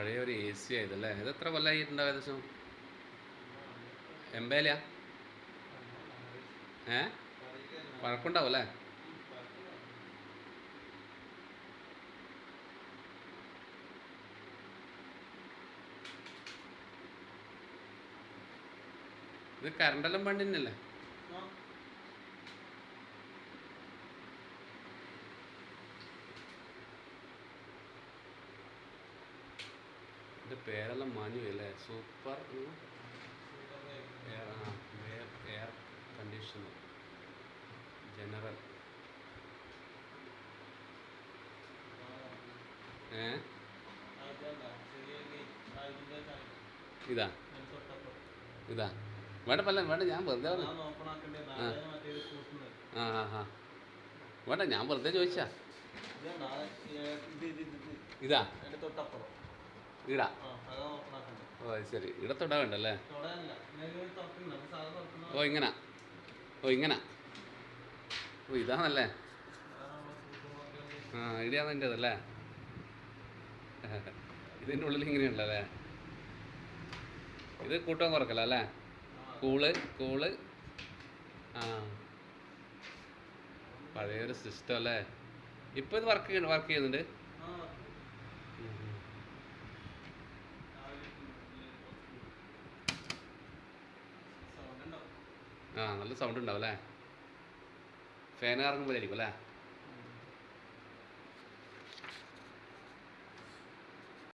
പഴയ ഒരു A C ആയതല്ലേ? ഇത് എത്ര കൊല്ലമായിട്ടുണ്ടാവും ഏകദേശം? എംബേലയാ? ഏ? പഴക്കമുണ്ടാവും അല്ലേ ഇത് കറണ്ടെല്ലാം പണ്ട് ഇത് പേരെല്ലാം മാഞ്ഞു അല്ലേ? Super. Air air conditioner general ഏ? ഇതാ. ഇതാ. വേണ്ട പല്ല വേണ്ട ഞാൻ വെറുതെ ആ. ആ ആ വേണ്ട ഞാൻ വെറുതെ ചോദിച്ചാ. ഇതാ തൊട്ടപ്പുറം. അത് ഓ അത് ശരി. ഇവിടെ സാധാ ഓ ഇങ്ങനെ. ഓ ഇങ്ങനെ. ഓ ഇതാണല്ലേ? ആ ഇടിയാണ് എന്റെതല്ലേ ഇതിന്റെ ഉള്ളിൽ ഇങ്ങനെയുണ്ടല്ലേ? ഇത് കൂട്ടം കുറക്കല അല്ലേ? Cool cool. ആ. പഴയൊരു സിസ്റ്റം അല്ലേ? ഇപ്പം ഇത് വർക്ക് വർക്ക് ചെയ്യുന്നുണ്ട്? ആ നല്ല സൗണ്ട് ഉണ്ടാവും അല്ലേ? ഫാൻ കറങ്ങുമ്പോഴായിരിക്കും അല്ലേ?